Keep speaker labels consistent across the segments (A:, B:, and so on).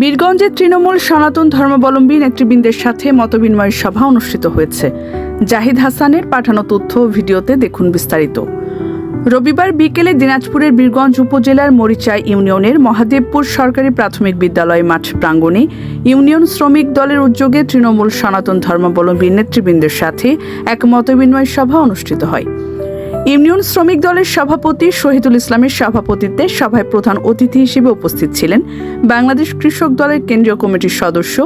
A: বীরগঞ্জে তৃণমূল সনাতন ধর্মাবলম্বী নেতৃবৃন্দের সাথে মতবিনিময় সভা অনুষ্ঠিত হয়েছে। জাহিদ হাসানের পাঠানো তথ্য ভিডিওতে দেখুন বিস্তারিত। রবিবার বিকেলে দিনাজপুরের বীরগঞ্জ উপজেলার মরিচা ইউনিয়নের মহাদেবপুর সরকারি প্রাথমিক বিদ্যালয় মাঠ প্রাঙ্গণে ইউনিয়ন শ্রমিক দলের উদ্যোগে তৃণমূল সনাতন ধর্মাবলম্বী নেতৃবৃন্দের সাথে এক মতবিনিময় সভা অনুষ্ঠিত হয়। ইউনিয়ন শ্রমিক দলের সভাপতি শহীদুল ইসলামের সভাপতিত্বে সভায় প্রধান অতিথি হিসেবে উপস্থিত ছিলেন বাংলাদেশ কৃষক দলের কেন্দ্রীয় কমিটির সদস্য,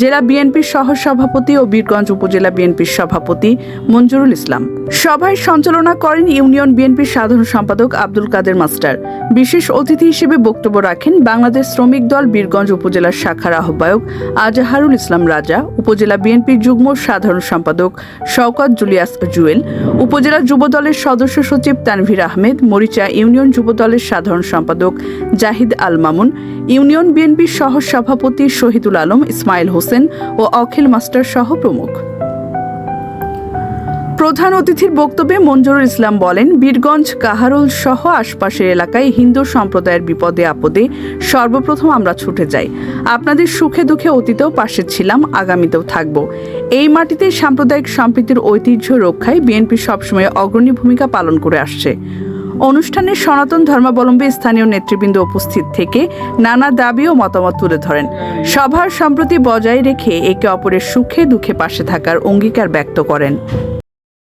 A: জেলা বিএনপির সহ সভাপতি ও বীরগঞ্জ উপজেলা বিএনপির সভাপতি মঞ্জুরুল ইসলাম। সভায় সঞ্চালনা করেন ইউনিয়ন বিএনপির সাধারণ সম্পাদক আব্দুল কাদের মাস্টার। বিশেষ অতিথি হিসেবে বক্তব্য রাখেন বাংলাদেশ শ্রমিক দল বীরগঞ্জ উপজেলার শাখার আহ্বায়ক আজাহারুল ইসলাম রাজা, উপজেলা বিএনপির যুগ্ম সাধারণ সম্পাদক শওকত জুলিয়াস জুয়েল, উপজেলা যুব দলের সদস্য সচিব তানভীর আহমেদ, মরিচা ইউনিয়ন যুবদলের সাধারণ সম্পাদক জাহিদ আল মামুন, ইউনিয়ন বিএনপির সহ সভাপতি শহীদুল আলম, ইসমাইল হোসেন ও অখিল মাস্টার সহ প্রমুখ প্রধান অতিথির বক্তব্যে মঞ্জুরুল ইসলাম বলেন, বীরগঞ্জ কাহারোল সহ আশপাশের এলাকায় হিন্দু সম্প্রদায়ের বিপদে আপদে সর্বপ্রথম আমরা ছুটে যাই। আপনাদের সুখে দুঃখে অতীতেও পাশে ছিলাম, আগামীতেও থাকব। এই মাটিতে সাম্প্রদায়িক সম্প্রীতির ঐতিহ্য রক্ষায় বিএনপি সবসময় অগ্রণী ভূমিকা পালন করে আসছে। অনুষ্ঠানে সনাতন ধর্মাবলম্বী স্থানীয় নেতৃবৃন্দ উপস্থিত থেকে নানা দাবি ও মতামত তুলে ধরেন। সভার সম্প্রতি বজায় রেখে একে অপরের সুখে দুঃখে পাশে থাকার অঙ্গীকার ব্যক্ত করেন।